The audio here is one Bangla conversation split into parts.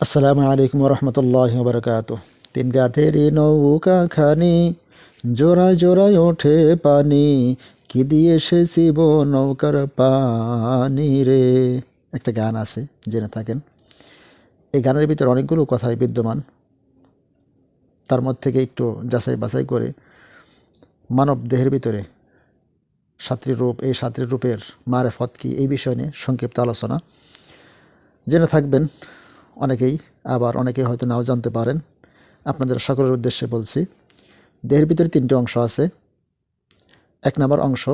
আসসালামু আলাইকুম রহমতুল্লাহ বরকাত তিন কাঠেরই নৌকা খানি জোড়ায় জোড়ায় ওঠে পানি কি দিয়ে সে শিব নৌকার পানি রে একটা গান আছে জেনে থাকেন এই গানের ভিতরে অনেকগুলো কথাই বিদ্যমান। তার মধ্যে থেকে একটু যাচাই বাছাই করে মানব দেহের ভিতরে সাতটি রূপ, এই সাতটি রূপের মারেফত কি এই বিষয় নিয়ে সংক্ষিপ্ত আলোচনা। জেনে থাকবেন অনেকেই, আবার অনেকেই হয়তো নাও জানতে পারেন। আপনাদের সকলের উদ্দেশ্যে বলছি, দেহের ভিতরে তিনটি অংশ আছে। এক নম্বর অংশ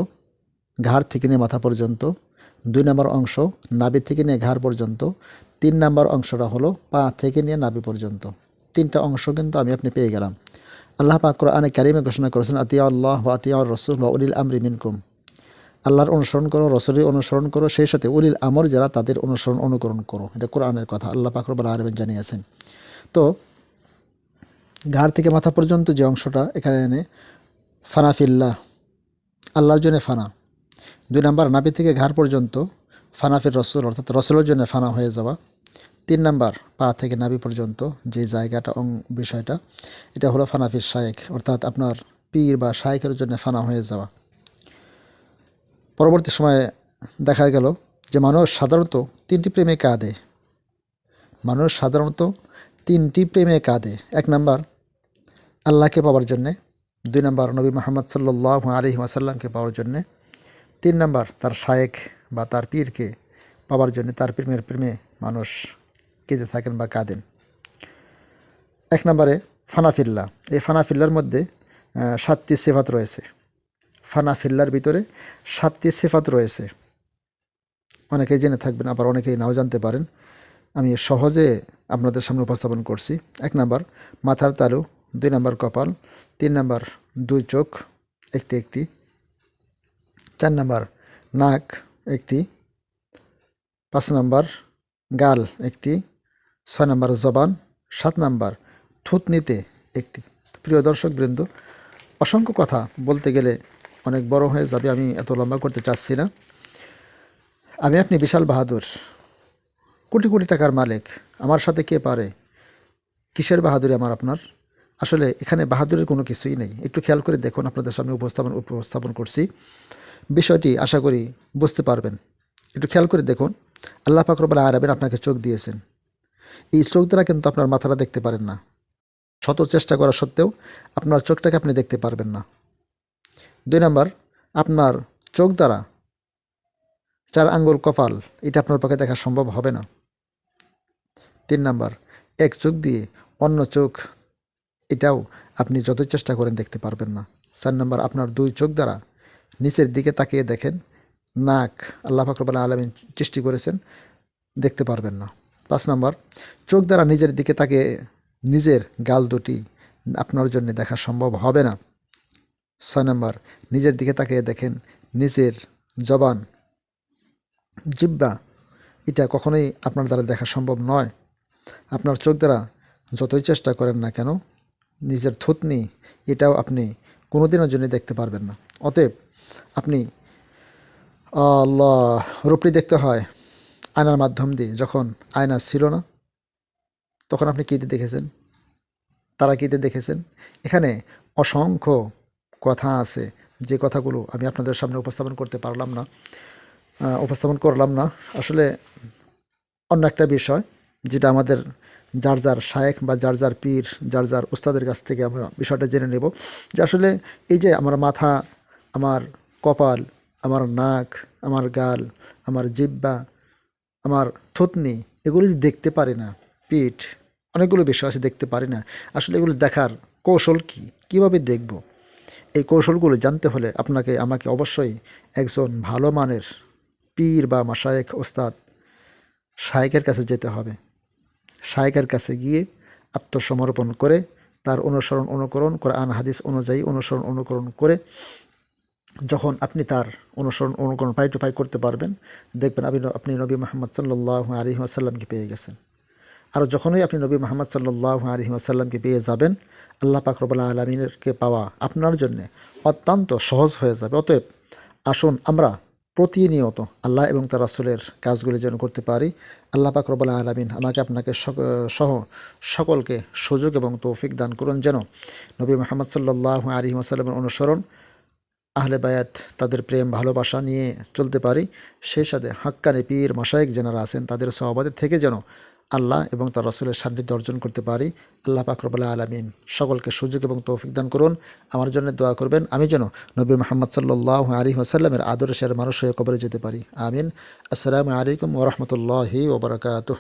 ঘাড় থেকে নিয়ে মাথা পর্যন্ত, দুই নম্বর অংশ নাভি থেকে নিয়ে ঘাড় পর্যন্ত, তিন নম্বর অংশটা হলো পা থেকে নিয়ে নাভি পর্যন্ত। তিনটা অংশ কিন্তু আমি আপনি পেয়ে গেলাম। আল্লাহ পাক কোরআনে কারিমে ঘোষণা করেছেন আতিয়া আল্লাহ আতিয়া রসুল উলিল আমরি মিনকুম। আল্লাহর অনুসরণ করো, রসুলের অনুসরণ করো, সেই সাথে উলিল আমর যারা তাদের অনুসরণ অনুকরণ করো। এটা কোরআনের কথা, আল্লাহ পাকরবাল আরবেন জানিয়েছেন। তো, ঘাড় থেকে মাথা পর্যন্ত যে অংশটা এখানে এনে ফানাফিল্লাহ আল্লাহর জন্য ফানা। দুই নাম্বার, নাভি থেকে ঘাড় পর্যন্ত ফানাফির রসুল, অর্থাৎ রসুলের জন্য ফানা হয়ে যাওয়া। তিন নাম্বার, পা থেকে নাভি পর্যন্ত যে জায়গাটা, অং, বিষয়টা, এটা হলো ফানাফির শায়েক অর্থাৎ আপনার পীর বা শায়েকের জন্য ফানা হয়ে যাওয়া। পরবর্তী সময়ে দেখা গেল যে মানুষ সাধারণত তিনটি প্রেমে কাঁদে। মানুষ সাধারণত তিনটি প্রেমে কাঁদে। এক নাম্বার, আল্লাহকে পাওয়ার জন্যে। দুই নাম্বার, নবী মোহাম্মদ সাল্লাহ আলহি আসাল্লামকে পাওয়ার জন্যে। তিন নাম্বার, তার শায়েক বা তার পীরকে পাওয়ার জন্য তার প্রেমের প্রেমে মানুষ কেঁদে থাকেন বা কাঁদেন। এক নম্বরে ফানাফিল্লা। এই ফানাফিল্লার মধ্যে সাতটি সেফাত রয়েছে। ফানাফিল্লার ভিতরে সাতটি সেফাত রয়েছে। অনেকেই জেনে থাকবেন, আবার অনেকেই নাও জানতে পারেন। আমি সহজে আপনাদের সামনে উপস্থাপন করছি। এক নাম্বার, মাথার তালু, দুই নাম্বার কপাল, তিন নাম্বার দুই চোখ, একটি একটি। চার নাম্বার নাক, একটি। পাঁচ নাম্বার গাল, একটি। ছয় নাম্বার জবান, সাত নাম্বার থুতনিতে একটি। প্রিয় দর্শক বৃন্দ অসংখ্য কথা বলতে গেলে অনেক বড় হয়ে যাবে আমি এত লম্বা করতে চাচ্ছি না। আমি আপনি বিশাল বাহাদুর। কোটি কোটি টাকার মালিক। আমার সাথে কে পারে? কিসের বাহাদুরি আমার আপনার? আসলে এখানে বাহাদুরের কোনো কিছুই নেই। একটু খেয়াল করে দেখুন, আপনাদের সামনে উপস্থাপন উপস্থাপন করছি। বিষয়টি আশা করি বুঝতে পারবেন। একটু খেয়াল করে দেখুন, আল্লাহ ফাকরবাল আরবেন আপনাকে চোখ দিয়েছেন। এই চোখ দ্বারা কিন্তু আপনার মাথাটা দেখতে পারেন না। শত চেষ্টা করা সত্ত্বেও আপনার চোখটাকে আপনি দেখতে পারবেন না। দুই নাম্বার, আপনার চোখ দ্বারা চার আঙ্গুল কপাল, এটা আপনার পক্ষে দেখা সম্ভব হবে না। তিন নাম্বার, এক চোখ দিয়ে অন্য চোখ, এটাও আপনি যত চেষ্টা করেন দেখতে পারবেন না। চার নাম্বার, আপনার দুই চোখ দ্বারা নিচের দিকে তাকিয়ে দেখেন, নাক আল্লাহ ফাকরবাল আলমিন সৃষ্টি করেছেন, দেখতে পারবেন না। পাঁচ নাম্বার, চোখ দ্বারা নিজের দিকে তাকে নিজের গাল দুটি আপনার জন্য দেখা সম্ভব হবে না। ছয় নম্বর নিজের দিকে তাকিয়ে দেখেন, নিজের জবান। জিব্বা, এটা কখনোই আপনার দ্বারা দেখা সম্ভব নয়। আপনার চোখ দ্বারা যতই চেষ্টা করেন না কেন, নিজের থুতনি, এটাও আপনি কোনোদিনের জন্য দেখতে পারবেন না। অতএব আপনি, আল্লাহ, রূপটি দেখতে হয় আয়নার মাধ্যম দিয়ে। যখন আয়না ছিল না, তখন আপনি কীতে দেখেছেন? তারা কীতে দেখেছেন? এখানে অসংখ্য কথা আছে, যে কথাগুলো আমি আপনাদের সামনে উপস্থাপন করতে পারলাম না উপস্থাপন করলাম না। আসলে অন্য একটা বিষয় যেটা আমাদের যার যার শায়েক বা যার যার পীর, যার যার উস্তাদের কাছ থেকে আমরা বিষয়টা জেনে নেব যে আসলে এই যে আমার মাথা, আমার কপাল, আমার নাক, আমার গাল, আমার জিব্বা আমার থুতনি, এগুলো দেখতে পারি না, পিঠ, অনেকগুলো বিষয় আছে দেখতে পারি না। আসলে এগুলো দেখার কৌশল কি? কীভাবে দেখব? এই কৌশলগুলো জানতে হলে আপনাকে, আমাকে অবশ্যই একজন ভালো মানের পীর বা মাসায়েক ওস্তাদ শায়েকের কাছে যেতে হবে। শায়েকের কাছে গিয়ে আত্মসমর্পণ করে, তার অনুসরণ অনুকরণ, কোরআন, হাদিস অনুযায়ী অনুসরণ অনুকরণ করে, যখন আপনি তার অনুসরণ অনুকরণ পাই টু পাই করতে পারবেন, দেখবেন আপনি আপনি নবী মোহাম্মদ সাল্লাহ আলী আসাল্লামকে পেয়ে গেছেন। আর যখনই আপনি নবী মোহাম্মদ সাল্লাহ আলী আসাল্লামকে পেয়ে যাবেন আল্লাহ পাকরবাল্লা আলমিনকে পাওয়া আপনার জন্য অত্যন্ত সহজ হয়ে যাবে। অতএব আসুন আমরা প্রতিনিয়ত আল্লাহ এবং তার রাসুলের কাজগুলি যেন করতে পারি। আল্লাহ পাক রব্বুল আলামিন আমাকে আপনাকে সহ সকলকে সুযোগ এবং তৌফিক দান করুন যেন নবী মোহাম্মদ সাল্লাহ আলী ওয়াসাল্লামের অনুসরণ আহলে বায়াত তাদের প্রেম, ভালোবাসা নিয়ে চলতে পারি। সেই সাথে হাক্কানি পীর মাসায়েক যারা আছেন তাদের সহবাদে থেকে যেন আল্লাহ এবং তার রসুলের সান্নিধ্য অর্জন করতে পারি। আল্লাহ পাকরবাল্লাহ আলমিন সকলকে সুযোগ এবং তৌফিক দান করুন। আমার জন্য দোয়া করবেন। আমি যেন নবী মোহাম্মদ সাল্লাহ আলী আসাল্লামের আদর্শের মানুষ হয়ে কবরে যেতে পারি। আমিন। আসসালামু আলাইকুম ওরহমতুল্লাহি ওবরাকাতুহ